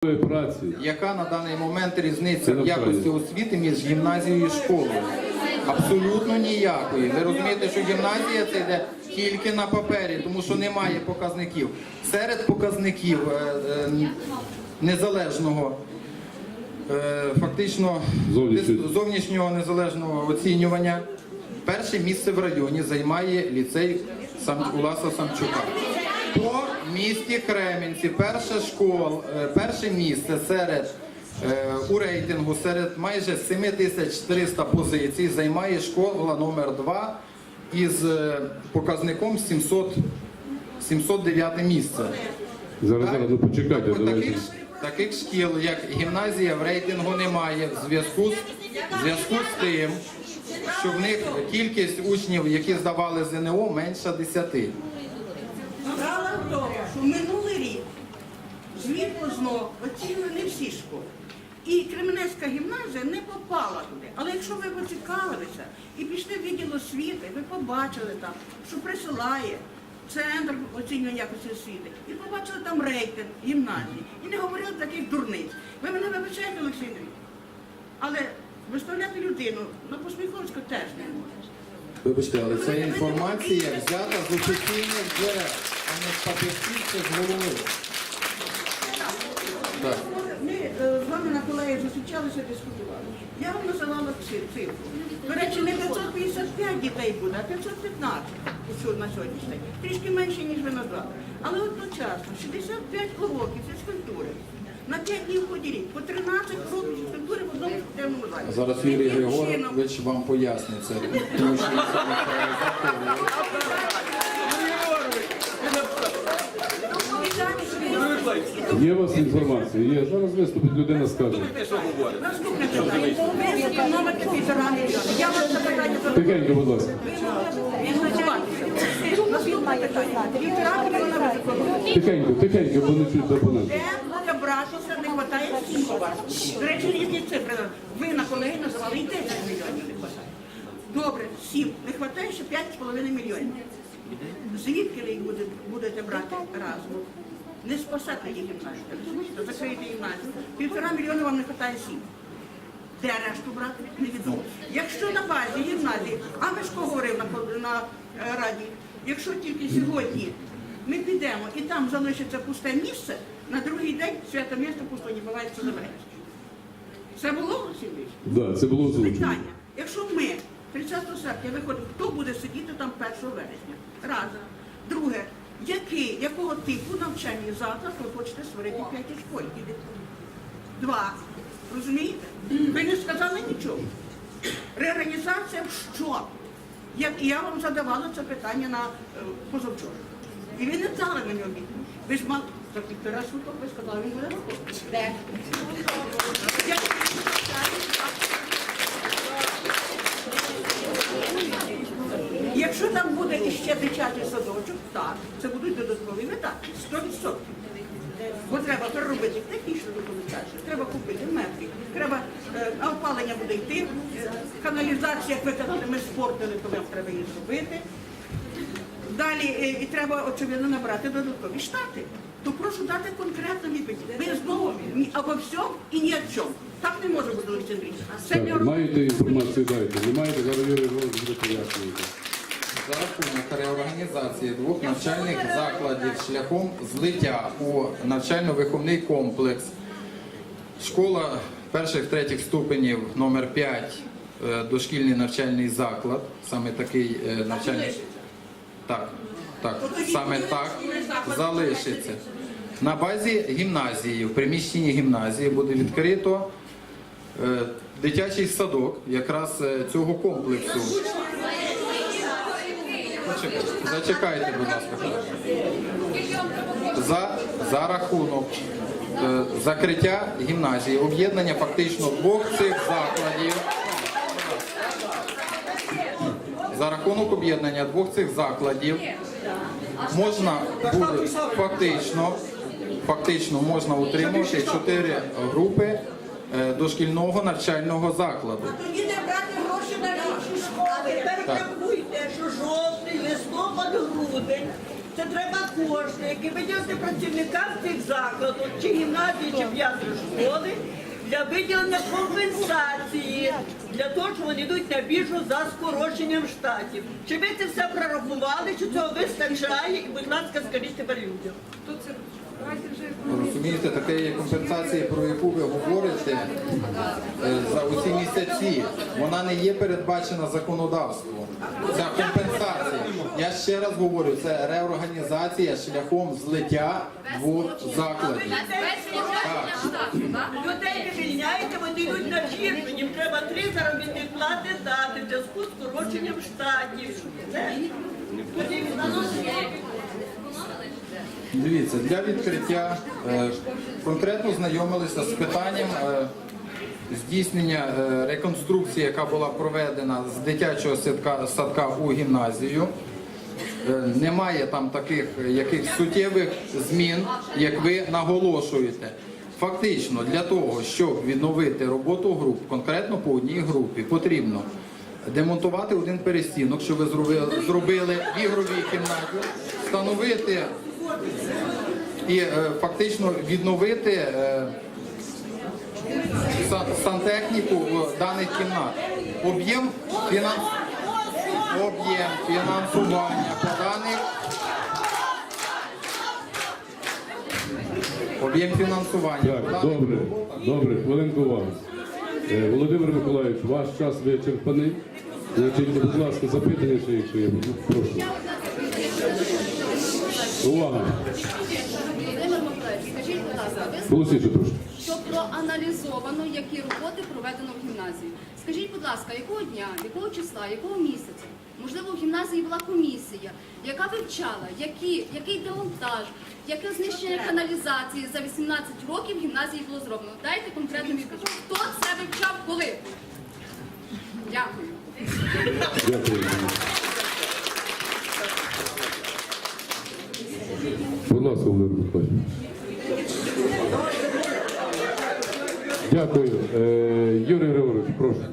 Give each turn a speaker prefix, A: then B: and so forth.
A: праці.
B: Яка на даний момент різниця в якості освіти між гімназією і школою? Абсолютно ніякої. Ви розумієте, що гімназія це йде тільки на папері, тому що немає показників. Серед показників е, е, незалежного, е, фактично
A: Зовнішнього.
B: незалежного оцінювання, перше місце в районі займає ліцей. Уласа Самчука. По місті Кременці перша школа, е, перше місце серед е, у рейтингу серед майже 7300 позицій займає школа номер 2 із е, показником 700, 709 місце.
A: Зараз,
B: Так?
A: зараз, ну почекайте,
B: Так таких, таких шкіл, як гімназія, в рейтингу немає в зв'язку з, в зв'язку з тим, що в них кількість учнів, які здавали ЗНО, менша 10.
C: Справа в тому, що минулий рік звідко знов оцінили не всі школи. І Кременецька гімназія не попала туди. Але якщо ви поцікавилися і пішли в відділ освіти, ви побачили там, що присилає центр оцінювання якості освіти, і побачили там рейтинг гімназії. І не говорили таких дурниць. Ви мене вибачаєте, Олексій Андрійович? Але виставляти людину на посміховську теж не можна.
B: Вибачте, але ця інформація взята з офіційних джерел, а не з папірців чи з голови.
C: Ми е, з вами на колегії зустрічалися, дискутували. Я вам називала ци- цифру. До речі, не 555 дітей буде, а 515 що на сьогоднішній день. Трішки менше, ніж ви назвали. Але одночасно 65 уроків фізкультури. На 5 днів ході рік, по 13 уроків фізкультури в одному спортивному залі.
B: Зараз Юрій
C: Яким чином?
B: Григорович вам пояснить це, тому що він саме це.
A: Є у вас інформація? Є. Зараз виступить, людина скаже.
C: Наступне питання. Ви зекономите півтора мільйона. Я вас запитання задаю.
A: Тихенько, будь ласка.
C: Наступне питання. Півтора мільйона ви.
A: Тихенько, тихенько, бо не чуть до опонента.
C: Де буде братися, не вистачає всім у вас. До речі, різні цифри. Ви на колеги називали і 10 мільйонів не вистачає. Добре, 7. Не вистачає ще 5,5 мільйонів. Звідки ви їх будете брати разом? Не спасати їх гімназію. Розумієте, закрити гімназію. Півтора мільйона вам не вистачає 7. Де решту брати? Невідомо. Якщо на базі гімназії, а Мишко говорив на, на е, раді, якщо тільки сьогодні ми підемо і там залишиться пусте місце, на другий день свято місто пусто не буває, що забереться. Це було?
A: Да, це було.
C: Питання. Якщо ми 30 серпня виходимо, хто буде сидіти там 1 вересня? Раз. Друге, який, якого типу навчальний заклад ви хочете створити в п'ятій школі? Два. Розумієте? Ви не сказали нічого. Реорганізація в що? Як і я вам задавала це питання на е, позавчора. І ви не дали мені обіцянку. Ви ж мали за півтора суток, ви сказали, він буде робити. Де? Якщо там буде іще дитячий садочок, так, це будуть додаткові видатки, 100%. Бо треба переробити технічну документацію, треба купити метри, треба, е, опалення буде йти, е, каналізація, як ви казали, ми спортили, то вам треба її зробити. Далі е, і треба, очевидно, набрати додаткові штати. То прошу дати конкретну відповідь. Ви знову ні обо всьому і ні о чому. Так не може бути Олексій не
A: Так, маєте інформацію, дайте. Не маєте, зараз Юрій Григорович буде пояснювати.
B: За рахунок реорганізації двох навчальних закладів шляхом злиття у навчально-виховний комплекс. Школа перших третіх ступенів номер 5 дошкільний навчальний заклад, саме такий е, навчальний. Так, так, саме так залишиться. На базі гімназії, в приміщенні гімназії буде відкрито е, дитячий садок якраз е, цього комплексу. Зачекайте, будь ласка. За, за рахунок е, закриття гімназії, об'єднання фактично двох цих закладів. За рахунок об'єднання двох цих закладів можна буде фактично, фактично можна утримувати чотири групи е, дошкільного навчального закладу.
D: Тоді не брати гроші на наші школи. Тепер що жовтий, листопад, грудень. Це треба кошти, які виділити працівникам цих закладів, чи гімназії, чи п'ятої школи, для виділення компенсації, для того, що вони йдуть на біржу за скороченням штатів. Чи ви це все прорахували, чи цього вистачає? І, будь ласка, скажіть тепер людям.
B: Розумієте, таке компенсація, про яку ви говорите е, за оці місяці, вона не є передбачена законодавством. Ця компенсація. Я ще раз говорю, це реорганізація шляхом злиття двох закладів.
D: Людей не вільняєте, вони йдуть на біржу, їм треба три плати в зв'язку з скороченням штатів.
B: Дивіться, для відкриття е, конкретно знайомилися з питанням е, здійснення е, реконструкції, яка була проведена з дитячого садка, садка у гімназію. Немає там таких яких суттєвих змін, як ви наголошуєте. Фактично, для того, щоб відновити роботу груп, конкретно по одній групі, потрібно демонтувати один перестінок, що ви зробили, в ігровій кімнаті, встановити і е, фактично відновити е, сантехніку в даних кімнат. Об'єм фінанс... фінансування по даних об'єм фінансування
A: Так, добре, добре, хвилинку уваги. Е, Володимир Миколаївич, ваш час вичерпаний. Значить, будь ласка, запитання ще, якщо є. Прошу. Увага.
E: Володимир Миколаївич, скажіть, будь ласка, ви
A: Голосніше трошки.
E: що проаналізовано, які роботи проведено в гімназії. Скажіть, будь ласка, якого дня, якого числа, якого місяця? Можливо, в гімназії була комісія, яка вивчала, які, який демонтаж, яке знищення каналізації за 18 років в гімназії було зроблено. Дайте конкретну відповідь. Хто це вивчав коли? Дякую.
A: Дякую. Будь ласка, Володимир Миколаївич. Дякую. Е, Юрій Григорович, прошу.